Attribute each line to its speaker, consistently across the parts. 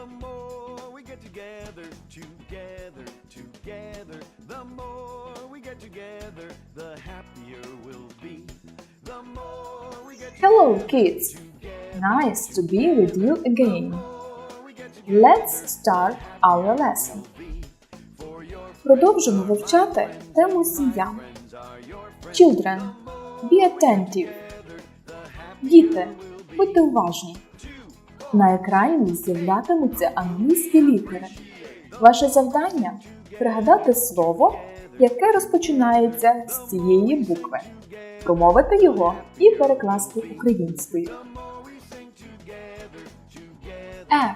Speaker 1: The more we get together, together, together. The more we get together, the happier we'll be. The more we get
Speaker 2: Hello, kids! Nice to be with you again. Let's start our lesson. Продовжимо вивчати тему сім'я. Children, be attentive. Діти, будьте уважні. На екрані з'являтимуться англійські літери. Ваше завдання пригадати слово, яке розпочинається з цієї букви, промовити його і перекласти українською. F.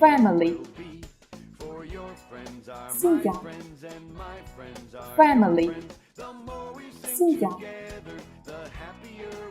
Speaker 2: Family. Сім'я. Family. Сім'я.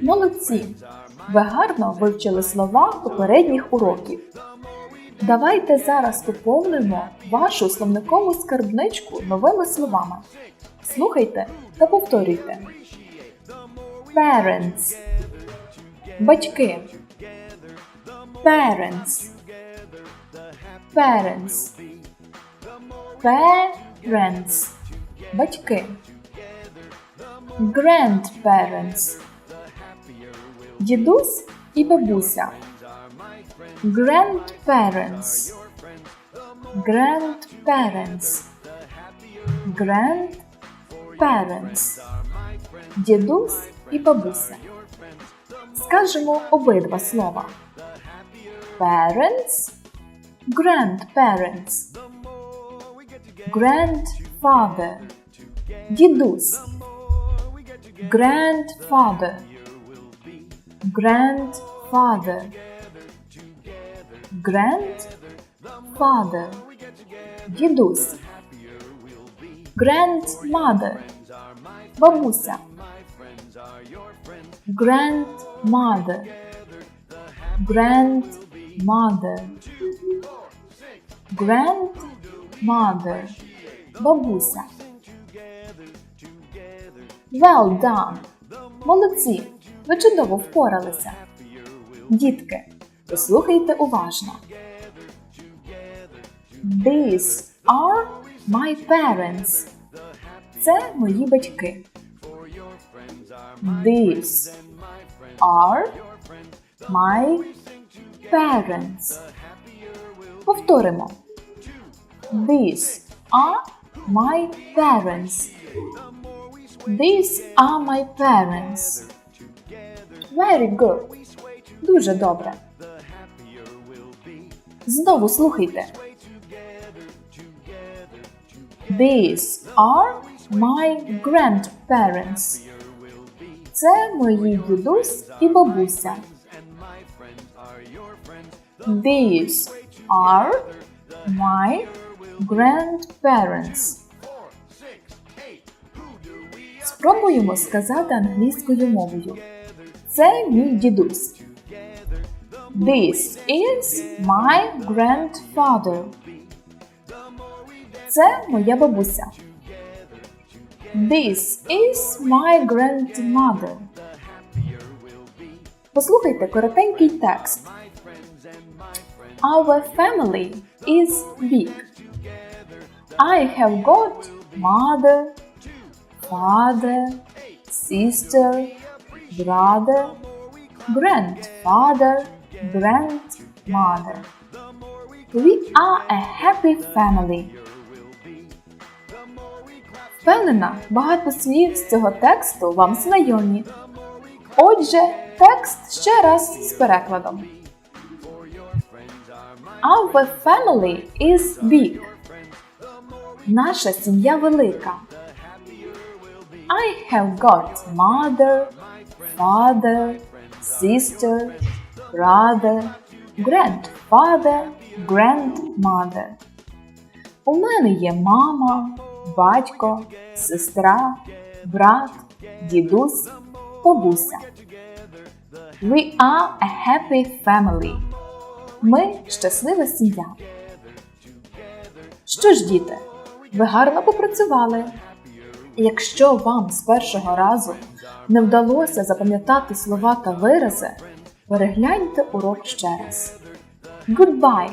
Speaker 2: Молодці! Ви гарно вивчили слова попередніх уроків. Давайте зараз поповнимо вашу словникову скарбничку новими словами. Слухайте та повторюйте. Parents. Батьки. Parents. Parents. Parents. Батьки. Grandparents. Дідусь і бабуся. Grandparents. Grandparents. Grandparents. Дідусь і бабуся. Скажемо обидва слова. Parents. Grandparents. Grandfather. Дідусь. Grandfather. Grandfather. Grandfather. Дідусь. Grandmother. Бабуся. Grandmother. Grandmother. Grandmother. Бабуся. Well done. Молодці. Ви чудово впоралися. Дітки, послухайте уважно. These are my parents. Це мої батьки. These are my parents. Повторимо. These are my parents. These are my parents. Very good. Дуже добре. Знову слухайте. These are my grandparents. Це мої дідусь і бабуся. These are my grandparents. Спробуємо сказати англійською мовою. Це мій дідусь. This is my grandfather. Це моя бабуся. This is my grandmother. Послухайте коротенький текст. Our family is big. I have got mother, father, sister, Brother, grandfather, grandmother. We are a happy family. Впевнена, багато слів з цього тексту вам знайомі. Отже, текст ще раз з перекладом. Our family is big. Наша сім'я велика. I have got mother, father, sister, brother, grandfather, grandmother. У мене є мама, батько, сестра, брат, дідусь, бабуся. We are a happy family. Ми щаслива сім'я. Що ж, діти, ви гарно попрацювали. Якщо вам з першого разу не вдалося запам'ятати слова та вирази, перегляньте урок ще раз. Goodbye!